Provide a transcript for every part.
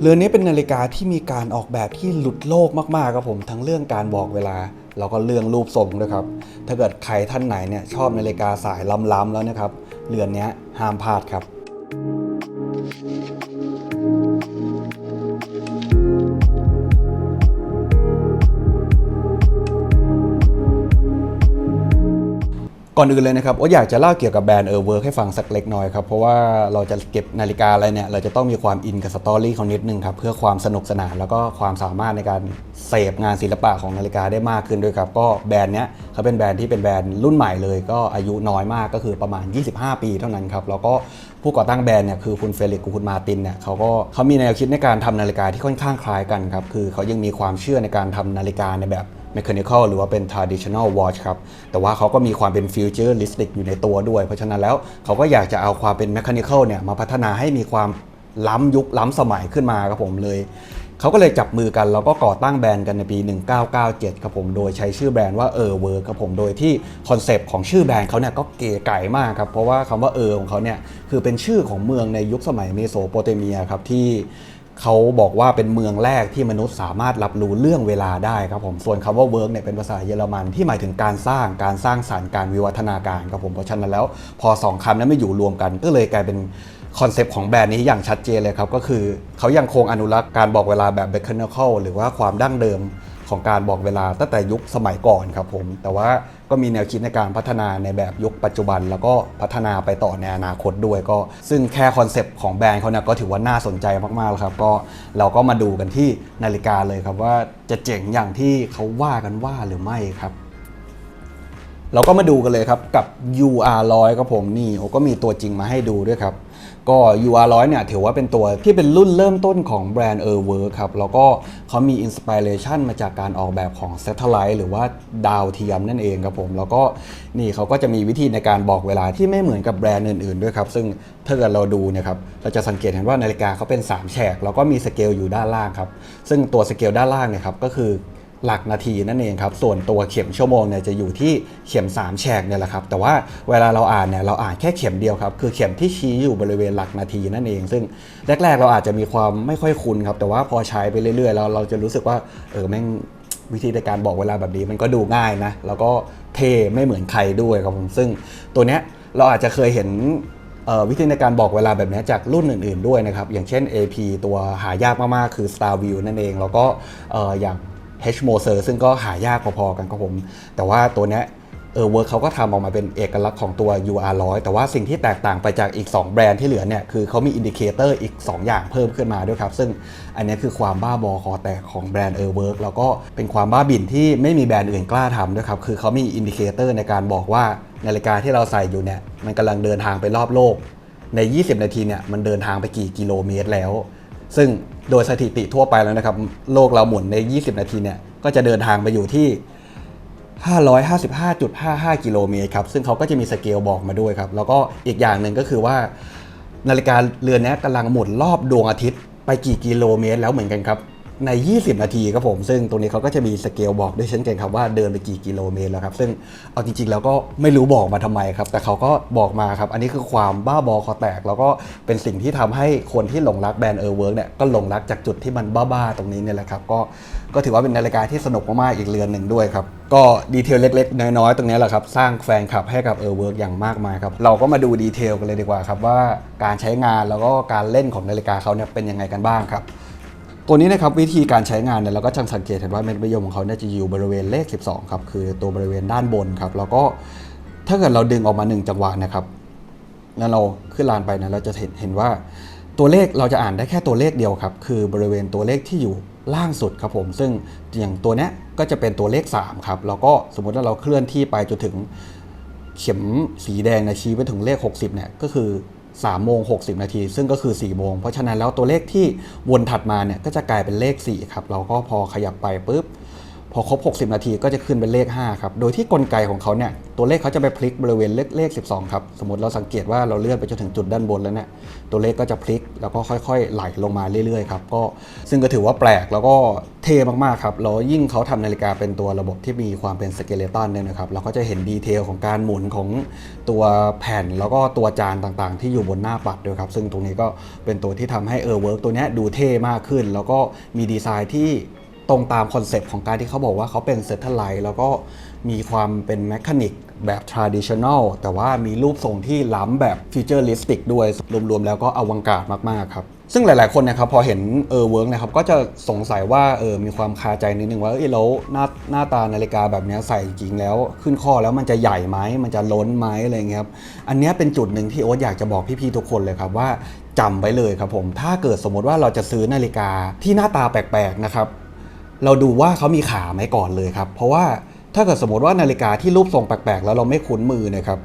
เรือนนี้เป็นนาฬิกาที่มีการออกแบบที่หลุดโลกมากๆครับผมทั้งเรื่องการบอกเวลา แล้วก็เรื่องรูปทรงด้วยครับ ถ้าเกิดใครท่านไหนเนี่ยชอบนาฬิกาสายล้ำๆแล้วนะครับเรือนนี้ห้ามพลาดครับ ก่อนอื่นเลยนะครับโอ๊ตอยากจะเล่าเกี่ยวกับแบรนด์เออร์เวิร์ให้ฟังสักเล็กน้อยครับ เพราะว่าเราจะเก็บนาฬิกาอะไรเนี่ย เราจะต้องมีความอินกับสตอรี่เขานิดนึงครับ เพื่อความสนุกสนานแล้วก็ความสามารถในการเสพงานศิลปะของนาฬิกาได้มากขึ้นด้วยครับ ก็แบรนด์เนี้ยเขาเป็นแบรนด์ที่เป็นแบรนด์รุ่นใหม่เลย ก็อายุน้อยมากก็คือประมาณ 25 ปีเท่านั้นครับแล้วก็ผู้ก่อตั้งแบรนด์เนี่ยคือคุณเฟลิกกับคุณมาตินเนี่ยเขาก็เขามีแนวคิดในการทำนาฬิกาที่ค่อนข้างคล้ายกันครับคือเขายังมีความเชื่อในการทำนาฬิกาในแบบ mechanical หรือว่าเป็น traditional watch ครับ แต่ว่าเขาก็มีความเป็น futuristic อยู่ในตัวด้วย เพราะฉะนั้นแล้วเขาก็อยากจะเอาความเป็น mechanical เนี่ยมาพัฒนาให้มีความล้ำยุคล้ำสมัยขึ้นมาครับผมเลยเขาก็เลยจับมือกันแล้วก็ก่อตั้งแบรนด์กันในปี 1997 ครับผมโดยใช้ชื่อแบรนด์ว่าเออเวิร์ครับผมโดยที่คอนเซปต์ของชื่อแบรนด์เขาเนี่ยก็เก๋ไก่มากครับเพราะว่าคำว่าเออของเขาเนี่ยคือเป็นชื่อของเมืองในยุคสมัยเมโสโปเตเมียครับที่ เขาบอกว่าเป็นเมืองแรกที่มนุษย์สามารถรับรู้เรื่องเวลาได้ครับผม ส่วนคำว่าเวิร์กเนี่ยเป็นภาษาเยอรมันที่หมายถึงการสร้างการสร้างสารรค์การวิวัฒนาการครับผม เพราะฉะนั้นแล้วพอสองคำนั้นไม่อยู่รวมกัน ก็เลยกลายเป็นคอนเซปต์ของแบรนด์นี้อย่างชัดเจนเลยครับ ก็คือเขายังคงอนุรักษ์การบอกเวลาแบบ mechanical หรือว่าความดั้งเดิม ของการบอกเวลาตั้งแต่ยุคสมัยก่อนครับผม แต่ว่าก็มีแนวคิดในการพัฒนาในแบบยุคปัจจุบัน แล้วก็พัฒนาไปต่อในอนาคตด้วยก็ ซึ่งแค่คอนเซปต์ของแบรนด์เขาเนี่ยก็ถือว่าน่าสนใจมากๆแล้วครับ ก็เราก็มาดูกันที่นาฬิกาเลยครับว่าจะเจ๋งอย่างที่เขาว่ากันว่าหรือไม่ครับเราก็มาดูกันเลยครับกับ UR 100 ครับผมนี่โอก็มีตัวจริงมาให้ดูด้วยครับ ก็ UR 100 เนี่ยถือว่าเป็นตัวที่เป็นรุ่นเริ่มต้นของแบรนด์ e r w o r ครับ แล้วก็เขามีอินสปิเรชันมาจากการออกแบบของ Satellite หรือว่าดาวเทียมนั่นเองครับผม แล้วก็นี่เขาก็จะมีวิธีในการบอกเวลาที่ไม่เหมือนกับแบรนด์อื่นๆด้วยครับ ซึ่งถ้าเกิดเราดูเนะครับเราจะสังเกตเห็นว่านาฬิกาเขาเป็น 3 แฉก แล้วก็มีสเกลอยู่ด้านล่างครับ ซึ่งตัวสเกลด้านล่างเนี่ยครับก็คือ หลักนาทีนั่นเองครับ ส่วนตัวเข็มชั่วโมงเนี่ยจะอยู่ที่เข็ม 3 แฉกเนี่ยแหละครับ แต่ว่าเวลาเราอ่านเนี่ยเราอ่านแค่เข็มเดียวครับ คือเข็มที่ชี้อยู่บริเวณหลักนาทีนั่นเอง ซึ่งแรก ๆ เราอาจจะมีความไม่ค่อยคุ้นครับ แต่ว่าพอใช้ไปเรื่อยๆแล้วเราจะรู้สึกว่าเออแม่งวิธีในการบอกเวลาแบบนี้มันก็ดูง่ายนะ แล้วก็เทไม่เหมือนใครด้วยครับผม ซึ่งตัวเนี้ยเราอาจจะเคยเห็นวิธีในการบอกเวลาแบบนี้จากรุ่นอื่น ๆด้วยนะครับ อย่างเช่น AP ตัวหายากมากๆคือ Star View นั่นเอง แล้วก็อออย่าง H m o s e r ซึ่งก็หายากพอๆกันครับผม แต่ว่าตัวเนี้ยเออเวิร์กเขาก็ทำออกมาเป็นเอกลักษณ์ของตัว UR 100แต่ว่าสิ่งที่แตกต่างไปจากอีก 2 แบรนด์ที่เหลือเนี่ย คือเขามีอินดิเคเตอร์อีก 2 อย่างเพิ่มขึ้นมาด้วยครับ ซึ่งอันนี้คือความบ้าบอคอแตกของแบรนด์เออเวิร์กแล้วก็เป็นความบ้าบิ่นที่ไม่มีแบรนด์อื่นกล้าทำด้วยครับ คือเขามีอินดิเคเตอร์ในการบอกว่านาฬิกาที่เราใส่อยู่เนี่ยมันกำลังเดินทางไปรอบโลก ใน 20 นาทีเนี่ยมันเดินทางไปกี่กิโลเมตรแล้ว ซึ่ง โดยสถิติทั่วไปแล้วนะครับ โลกเราหมุนใน 20 นาทีเนี่ย ก็จะเดินทางไปอยู่ที่ 555.55 กิโลเมตรครับ ซึ่งเขาก็จะมีสเกลบอกมาด้วยครับ แล้วก็อีกอย่างหนึ่งก็คือว่า นาฬิกาเรือนนี้กำลังหมุนรอบดวงอาทิตย์ไปกี่กิโลเมตรแล้วเหมือนกันครับ ใน 20 นาทีครับผม ซึ่งตรงนี้เขาก็จะมีสเกลบอกด้วยเช่นกันครับว่าเดินไปกี่กิโลเมตรแล้วครับ ซึ่งเอาจริงๆ แล้วก็ไม่รู้บอกมาทำไมครับ แต่เขาก็บอกมาครับ อันนี้คือความบ้าบอคอแตก แล้วก็เป็นสิ่งที่ทำให้คนที่หลงรักแบรนด์เออร์เวิร์กเนี่ยก็หลงรักจากจุดที่มันบ้าๆตรงนี้เนี่ยแหละครับ ก็ก็ถือว่าเป็นนาฬิกาที่สนุกมากๆอีกเรือนหนึ่งด้วยครับ ก็ดีเทลเล็ก ๆ น้อยๆตรงนี้แหละครับสร้างแฟนคลับให้กับเออร์เวิร์กอย่างมากมายครับเราก็มาดูดีเทลกันเลยดีกว่าครับว่าการใช้งานแล้วก็การเล่นของนาฬิกาเขาเนี่ยเป็นยังไงกันบ้างครับ ตัวนี้นะครับวิธีการใช้งานเนี่ยเราก็จะสังเกตเห็นว่าเม็ดมะยมของเขาเนี่ยจะอยู่บริเวณเลข 12ครับคือตัวบริเวณด้านบนครับแล้วก็ถ้าเกิดเราดึงออกมา 1 จังหวะนะครับแล้วเราขึ้นลานไปนะเราจะเห็นเห็นว่าตัวเลขเราจะอ่านได้แค่ตัวเลขเดียวครับ คือบริเวณตัวเลขที่อยู่ล่างสุดครับผม ซึ่งอย่างตัวเนี้ยก็จะเป็นตัวเลข 3 ครับ แล้วก็สมมุติว่าเราเคลื่อนที่ไปจนถึงเข็มสีแดงนะชี้ไปถึงเลข 60เนี่ยก็คือ 3โมง60 นาที ซึ่งก็คือ 4 โมง เพราะฉะนั้นแล้วตัวเลขที่วนถัดมาเนี่ยก็จะกลายเป็นเลข 4 ครับ เราก็พอขยับไปปุ๊บ พอครบ 60 นาทีก็จะขึ้นเป็นเลข 5 ครับ โดยที่กลไกของเขาเนี่ย ตัวเลขเขาจะไปพลิกบริเวณเลขเลข 12 ครับ สมมติเราสังเกตว่าเราเลื่อนไปจนถึงจุดด้านบนแล้วเนี่ย ตัวเลขก็จะพลิกแล้วก็ค่อยๆ ไหลลงมาเรื่อยๆ ครับ ก็ซึ่งก็ถือว่าแปลกแล้วก็เท่มากๆ ครับ แล้วยิ่งเขาทำนาฬิกาเป็นตัวระบบที่มีความเป็นสเกเลตันเนี่ยนะครับ เราก็จะเห็นดีเทลของการหมุนของตัวแผ่นแล้วก็ตัวจานต่างๆ ที่อยู่บนหน้าปัดด้วยครับ ซึ่งตรงนี้ก็เป็นตัวที่ทำให้เออเวิร์กตัวนี้ดูเท่มากขึ้น แล้วก็มีดีไซน์ที่ ตรงตามคอนเซปต์ของการที่เขาบอกว่าเขาเป็นเซตเทอร์ไลท์แล้วก็มีความเป็นแมคานิกแบบ traditional แต่ว่ามีรูปทรงที่ล้ำแบบ futuristic ด้วย รวมๆ แล้วก็อวังการมาก ๆ ครับ ซึ่งหลายๆ คนนะครับพอเห็นเออเวิร์กนะครับก็จะสงสัยว่าเออมีความคาใจนิดนึงว่าเออแล้วหน้าหน้าตานาฬิกาแบบนี้ใส่จริงแล้วขึ้นข้อแล้วมันจะใหญ่ไหมมันจะล้นไหมอะไรเงี้ยครับอันนี้เป็นจุดหนึ่งที่โอ๊ตอยากจะบอกพี่ๆทุกคนเลยครับว่าจำไว้เลยครับผมถ้าเกิดสมมติว่าเราจะซื้อนาฬิกาที่หน้าตาแปลกๆนะครับ เราดูว่าเขามีขาไหมก่อนเลยครับ เพราะว่าถ้าเกิดสมมติว่านาฬิกาที่รูปทรงแปลกๆ แล้วเราไม่คุ้นมือนะครับ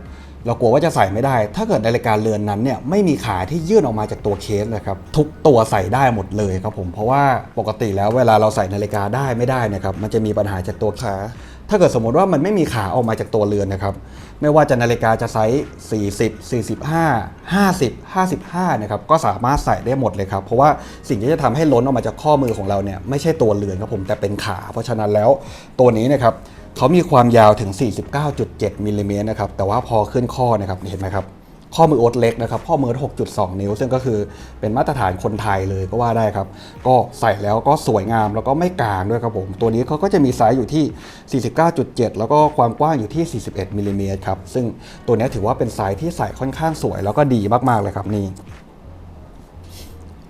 เรากลัวว่าจะใส่ไม่ได้ ถ้าเกิดนาฬิกาเรือนนั้นเนี่ยไม่มีขาที่ยื่นออกมาจากตัวเคสนะครับ ทุกตัวใส่ได้หมดเลยครับผม เพราะว่าปกติแล้วเวลาเราใส่นาฬิกาได้ไม่ได้นะครับ มันจะมีปัญหาจากตัวขา ถ้าเกิดสมมติว่ามันไม่มีขาออกมาจากตัวเรือนนะครับ ไม่ว่าจะนาฬิกาจะไซส์ 40 45 50 55 นะครับ ก็สามารถใส่ได้หมดเลยครับ เพราะว่าสิ่งที่จะทำให้ล้นออกมาจากข้อมือของเราเนี่ยไม่ใช่ตัวเรือนครับผมแต่เป็นขา เพราะฉะนั้นแล้วตัวนี้นะครับเขามีความยาวถึง 49.7มิลลิเมตรนะครับ แต่ว่าพอขึ้นข้อนะครับเห็นไหมครับ ข้อมือโอ๊ตเล็กนะครับ ข้อมือ6.2 นิ้ว ซึ่งก็คือเป็นมาตรฐานคนไทยเลยก็ว่าได้ครับ ก็ใส่แล้วก็สวยงามแล้วก็ไม่กลางด้วยครับผม ตัวนี้เขาก็จะมีไซส์อยู่ที่ 49.7 แล้วก็ความกว้างอยู่ที่ 41มิลลิเมตรครับ ซึ่งตัวนี้ถือว่าเป็นไซส์ที่ใส่ค่อนข้างสวย แล้วก็ดีมากๆเลยครับนี่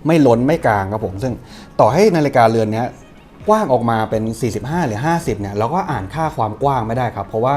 ไม่ล้นไม่กลางครับผม ซึ่งต่อให้นาฬิกาเรือนนี้กว้างออกมาเป็น 45 หรือ 50 เนี่ย เราก็อ่านค่าความกว้างไม่ได้ครับ เพราะว่า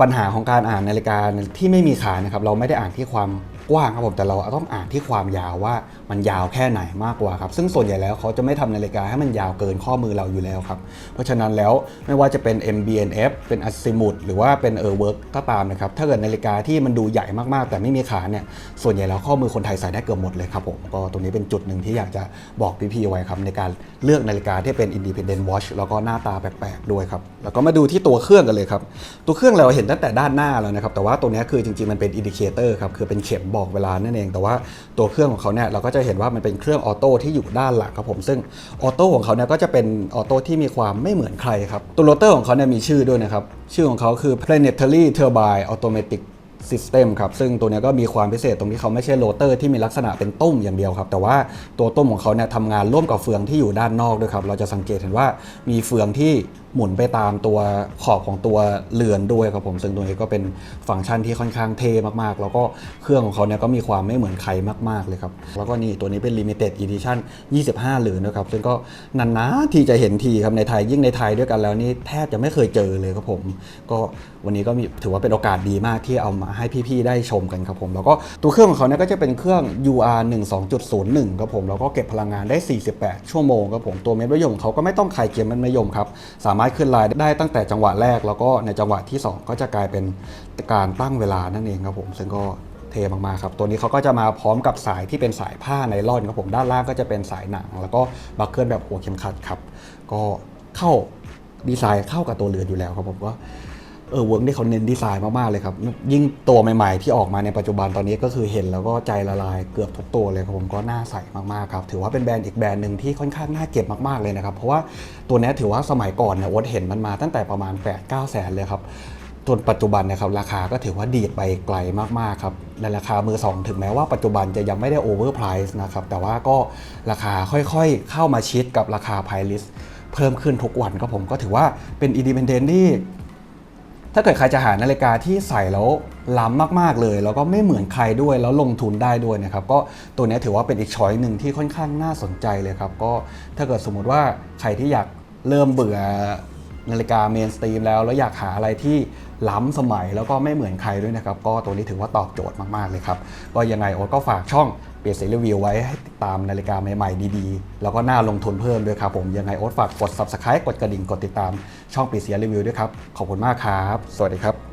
ปัญหาของการอ่านนาฬิกาที่ไม่มีขานะครับเราไม่ได้อ่านที่ความ กว้างครับผมแต่เราต้องอ่านที่ความยาวว่ามันยาวแค่ไหนมากกว่าครับซึ่งส่วนใหญ่แล้วเขาจะไม่ทำนาฬิกาให้มันยาวเกินข้อมือเราอยู่แล้วครับเพราะฉะนั้นแล้วไม่ว่าจะเป็น MBNF เป็น Azimut หรือว่าเป็น e r w o r k ก็ตามนะครับถ้าเกิดนาฬิกาที่มันดูใหญ่มากๆ แต่ไม่มีขาเนี่ยส่วนใหญ่แล้วข้อมือคนไทยใส่ได้เกือบหมดเลยครับผมก็ตรงนี้เป็นจุดหนึ่งที่อยากจะบอกพี่ๆไว้ครับในการเลือกนาฬิกาที่เป็น Independent Watch แล้วก็หน้าตาแปลกๆด้วยครับแล้วก็มาดูที่ตัวเครื่องกันเลยครับตัวเครื่องเราเห็นตั้งแต่ด้านหน้าแล้วนะครับแต่ว่าตัวนี้คือจริงๆมันเป็นอินดิเคเตอร์ครับคือเป็นเข็มบอกเวลานั่นเอง แต่ว่าตัวเครื่องของเขาเนี่ยเราก็จะเห็นว่ามันเป็นเครื่องออโต้ที่อยู่ด้านหลังครับผม ซึ่งออโต้ของเขาเนี่ยก็จะเป็นออโต้ที่มีความไม่เหมือนใครครับ ตัวโรเตอร์ของเขาเนี่ยมีชื่อด้วยนะครับ ชื่อของเขาคือ planetary turbine automatic System ครับ ซึ่งตัวนี้ก็มีความพิเศษตรงที่เขาไม่ใช่โรเตอร์ที่มีลักษณะเป็นตุ้มอย่างเดียวครับ แต่ว่าตัวตุ้มของเขาเนี่ยทำงานร่วมกับเฟืองที่อยู่ด้านนอกด้วยครับ เราจะสังเกตเห็นว่ามีเฟืองที่หมุนไปตามตัวขอบของตัวเรือนด้วยครับผมซึ่งตัวนี้ก็เป็นฟังก์ชันที่ค่อนข้างเท่มากๆ แล้วก็เครื่องของเขาเนี่ยก็มีความไม่เหมือนใครมากๆเลยครับ แล้วก็นี่ตัวนี้เป็น Limited Edition 25 เหรียญนะครับ ซึ่งก็นานๆที่จะเห็นทีครับในไทยยิ่งในไทยด้วยกันแล้วนี่แทบจะไม่เคยเจอเลยครับผม ก็วันนี้ก็มีถือว่าเป็นโอกาสดีมากที่เอามาให้พี่ๆได้ชมกันครับผม แล้วก็ตัวเครื่องของเขาเนี่ยก็จะเป็นเครื่อง UR 12.01ครับผมแล้วก็เก็บพลังงานได้ 48 ชั่วโมงครับผมตัวเม็ดมะยมเขาก็ไม่ต้องคลายเกียร์เม็ดมะยมครับสามารถขึ้นไลน์ได้ตั้งแต่จังหวะแรก แล้วก็ในจังหวะที่ 2 ก็จะกลายเป็นการตั้งเวลานั่นเองครับผม ซึ่งก็เทมากๆครับ ตัวนี้เขาก็จะมาพร้อมกับสายที่เป็นสายผ้าไนล่อนครับผม ด้านล่างก็จะเป็นสายหนัง แล้วก็บัคเกิลแบบหัวเข็มขัดครับ ก็เข้าดีไซน์เข้ากับตัวเรือนอยู่แล้วครับผมก็ เออเวิร์กที่เขาเน้นดีไซน์มาก ๆ เลยครับ ยิ่งตัวใหม่ ๆ ที่ออกมาในปัจจุบันตอนนี้ก็คือเห็นแล้วก็ใจละลายเกือบทุกตัวเลยครับผมก็น่าใส่มาก ๆ ครับ ถือว่าเป็นแบรนด์อีกแบรนด์หนึ่งที่ค่อนข้างน่าเก็บมาก ๆ เลยนะครับ เพราะว่าตัวนี้ถือว่าสมัยก่อนเนี่ยวัดเห็นมันมาตั้งแต่ประมาณ 8-9แสนเลยครับจนปัจจุบันนะครับราคาก็ถือว่าดีดไปไกลมาก ๆ ครับในราคามือสองถึงแม้ว่าปัจจุบันจะยังไม่ได้โอเวอร์ไพรส์นะครับแต่ว่าก็ราคาค่อยๆ เข้ามาชิดกับราคาไพลิสเพิ่มขึ้นทุกวันครับผมก็ถือว่าเป็นอินดิเพนเดนที่ ถ้าเกิดใครจะหานาฬิกาที่ใส่แล้วล้ำมากๆเลย แล้วก็ไม่เหมือนใครด้วยแล้วลงทุนได้ด้วยนะครับก็ตัวนี้ถือว่าเป็นอีกช้อยหนึ่งที่ค่อนข้างน่าสนใจเลยครับก็ถ้าเกิดสมมุติว่าใครที่อยากเริ่มเบื่อนาฬิกาเมนสตรีมแล้วแล้วอยากหาอะไรที่ล้ำสมัยแล้วก็ไม่เหมือนใครด้วยนะครับ ก็ตัวนี้ถือว่าตอบโจทย์มากๆเลยครับ ก็ยังไงโอ๊ตก็ฝากช่อง เปลี่ยนสีรีวิวไว้ให้ติดตามนาฬิกาใหม่ๆ ดีๆ แล้วก็น่าลงทุนเพิ่มด้วยครับผม ยังไงโอ๊ตฝากกด subscribe กดกระดิ่งกดติดตามช่องปีเซียรีวิวด้วยครับ ขอบคุณมากครับ สวัสดีครับ